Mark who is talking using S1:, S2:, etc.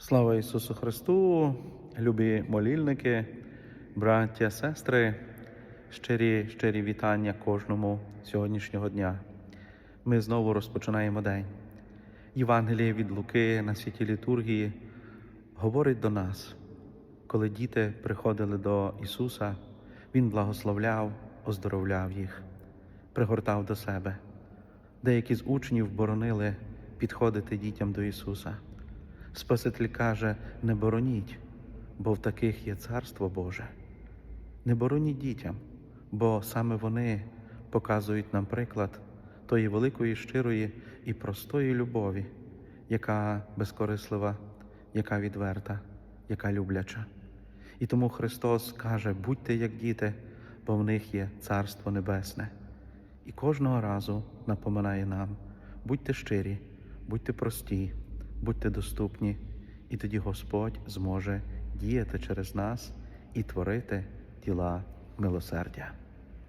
S1: Слава Ісусу Христу, любі молільники, браття, сестри, щирі, щирі вітання кожному сьогоднішнього дня. Ми знову розпочинаємо день. Євангеліє від Луки на святі літургії говорить до нас, коли діти приходили до Ісуса, Він благословляв, оздоровляв їх, пригортав до себе. Деякі з учнів боронили підходити дітям до Ісуса. Спаситель каже: не бороніть, бо в таких є Царство Боже. Не бороніть дітям, бо саме вони показують нам приклад тої великої, щирої і простої любові, яка безкорислива, яка відверта, яка любляча. І тому Христос каже: будьте як діти, бо в них є Царство Небесне. І кожного разу напоминає нам: будьте щирі, будьте прості, будьте доступні, і тоді Господь зможе діяти через нас і творити діла милосердя.